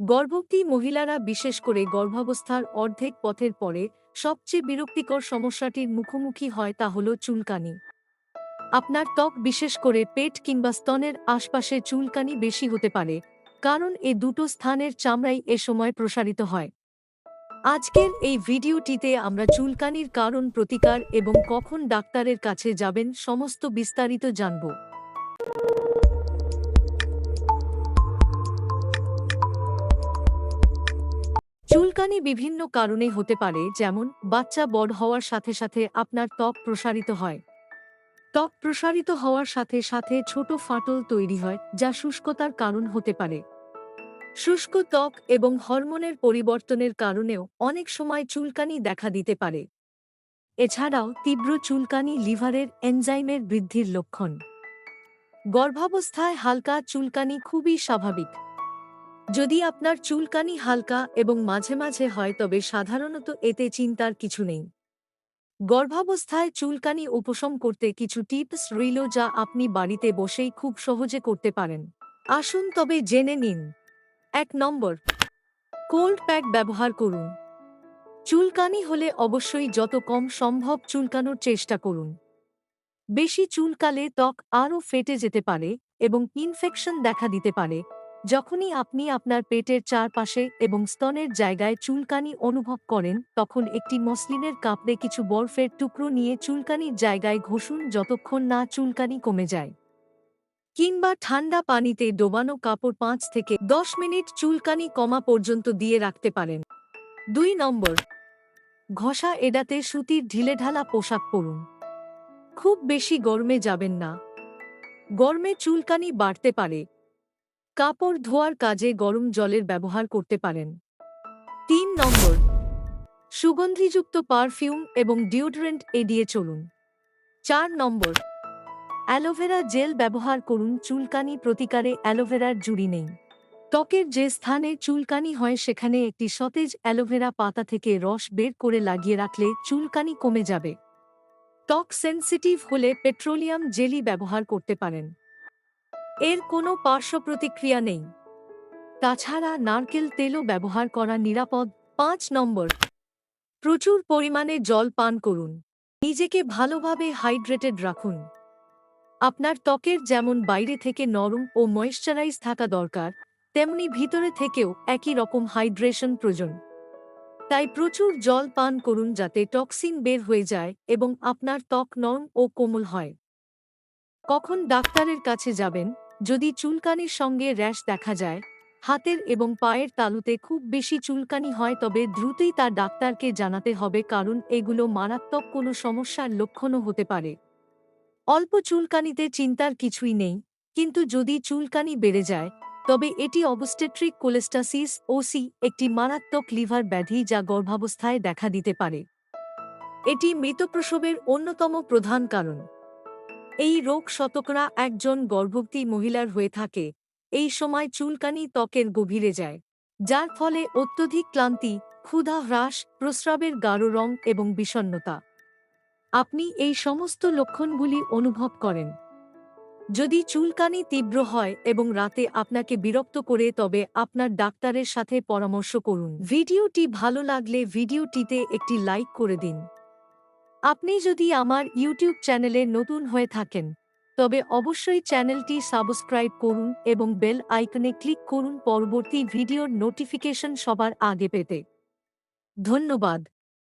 গর্ভবতী মহিলারা বিশেষ করে গর্ভাবস্থার অর্ধেক পথের পরে সবচেয়ে বিরক্তিকর সমস্যাটির মুখোমুখি হয় তা হল চুলকানি। আপনার ত্বক বিশেষ করে পেট কিংবা স্তনের আশপাশে চুলকানি বেশি হতে পারে, কারণ এ দুটো স্থানের চামড়াই এ সময় প্রসারিত হয়। আজকের এই ভিডিওটিতে আমরা চুলকানির কারণ প্রতিকার এবং কখন ডাক্তারের কাছে যাবেন সমস্ত বিস্তারিত জানব। চুলকানি বিভিন্ন কারণে হতে পারে, যেমন বাচ্চা বড় হওয়ার সাথে সাথে আপনার ত্বক প্রসারিত হয়। ত্বক প্রসারিত হওয়ার সাথে সাথে ছোট ফাটল তৈরি হয়, যা শুষ্কতার কারণ হতে পারে। শুষ্ক ত্বক এবং হরমোনের পরিবর্তনের কারণেও অনেক সময় চুলকানি দেখা দিতে পারে। এছাড়াও তীব্র চুলকানি লিভারের এনজাইমের বৃদ্ধির লক্ষণ। গর্ভাবস্থায় হালকা চুলকানি খুবই স্বাভাবিক। যদি আপনার চুলকানি হালকা এবং মাঝে মাঝে হয় তবে সাধারণত এতে চিন্তার কিছু নেই। গর্ভাবস্থায় চুলকানি উপশম করতে কিছু টিপস রইল যা আপনি বাড়িতে বসেই খুব সহজে করতে পারেন। আসুন তবে জেনে নিন। এক নম্বর, কোল্ড প্যাক ব্যবহার করুন। চুলকানি হলে অবশ্যই যত কম সম্ভব চুলকানোর চেষ্টা করুন। বেশি চুলকালে ত্বক আরও ফেটে যেতে পারে এবং ইনফেকশন দেখা দিতে পারে। যখনই আপনি আপনার পেটের চারপাশে এবং স্তনের জায়গায় চুলকানি অনুভব করেন, তখন একটি মসলিনের কাপড়ে কিছু বরফের টুকরো নিয়ে চুলকানির জায়গায় ঘষুন যতক্ষণ না চুলকানি কমে যায়। কিংবা ঠান্ডা পানিতে ডোবানো কাপড় পাঁচ থেকে দশ মিনিট চুলকানি কমা পর্যন্ত দিয়ে রাখতে পারেন। দুই নম্বর, ঘষা এড়াতে সুতির ঢিলেঢালা পোশাক পরুন। খুব বেশি গরমে যাবেন না। গরমে চুলকানি বাড়তে পারে। কাপড় ধোয়ার কাজে গরম জলের ব্যবহার করতে পারেন। তিন নম্বর, সুগন্ধিযুক্ত পারফিউম এবং ডিওডোরেন্ট এড়িয়ে চলুন। চার নম্বর, অ্যালোভেরা জেল ব্যবহার করুন, চুলকানি প্রতিকারে অ্যালোভেরার জুড়ি নেই। ত্বকের যে স্থানে চুলকানি হয়, সেখানে একটি সতেজ অ্যালোভেরা পাতা থেকে রস বের করে লাগিয়ে রাখলে চুলকানি কমে যাবে। ত্বক সেন্সিটিভ হলে পেট্রোলিয়াম জেলি ব্যবহার করতে পারেন। এর কোনো পার্শ্ব প্রতিক্রিয়া নেই। তাছাড়া নারকেল তেলও ব্যবহার করা নিরাপদ। পাঁচ নম্বর, প্রচুর পরিমাণে জল পান করুন। নিজেকে ভালোভাবে হাইড্রেটেড রাখুন। আপনার ত্বকের যেমন বাইরে থেকে নরম ও ময়েশ্চারাইজ থাকা দরকার, তেমনি ভিতরে থেকেও একই রকম হাইড্রেশন প্রয়োজন। তাই প্রচুর জল পান করুন যাতে টক্সিন বের হয়ে যায় এবং আপনার ত্বক নরম ও কোমল হয়। কখন ডাক্তারের কাছে যাবেন? যদি চুলকানির সঙ্গে র্যাশ দেখা যায়, হাতের এবং পায়ের তালুতে খুব বেশি চুলকানি হয় তবে দ্রুতই তা ডাক্তারকে জানাতে হবে কারণ এগুলো মারাত্মক কোনো সমস্যার লক্ষণও হতে পারে। অল্প চুলকানিতে চিন্তার কিছুই নেই, কিন্তু যদি চুলকানি বেড়ে যায়, তবে এটি অবস্টেট্রিক কোলেস্টাসিস, ওসি, একটি মারাত্মক লিভার ব্যাধি যা গর্ভাবস্থায় দেখা দিতে পারে। এটি মৃতপ্রসবের অন্যতম প্রধান কারণ। এই রোগ শতকরা একজন গর্ভবতী মহিলার হয়ে থাকে। এই সময় চুলকানি ত্বকের গভীরে যায়, যার ফলে অত্যধিক ক্লান্তি, ক্ষুধা হ্রাস, প্রস্রাবের গাঢ় রং এবং বিষণ্নতা আপনি এই সমস্ত লক্ষণগুলি অনুভব করেন। যদি চুলকানি তীব্র হয় এবং রাতে আপনাকে বিরক্ত করে, তবে আপনার ডাক্তারের সাথে পরামর্শ করুন। ভিডিওটি ভালো লাগলে ভিডিওটিতে একটি লাইক করে দিন। আপনি যদি আমার ইউটিউব চ্যানেলে নতুন হয়ে থাকেন, তবে অবশ্যই চ্যানেলটি সাবস্ক্রাইব করুন এবং বেল আইকনে ক্লিক করুন। পরবর্তী ভিডিওর নোটিফিকেশন সবার আগে পেতে। ধন্যবাদ।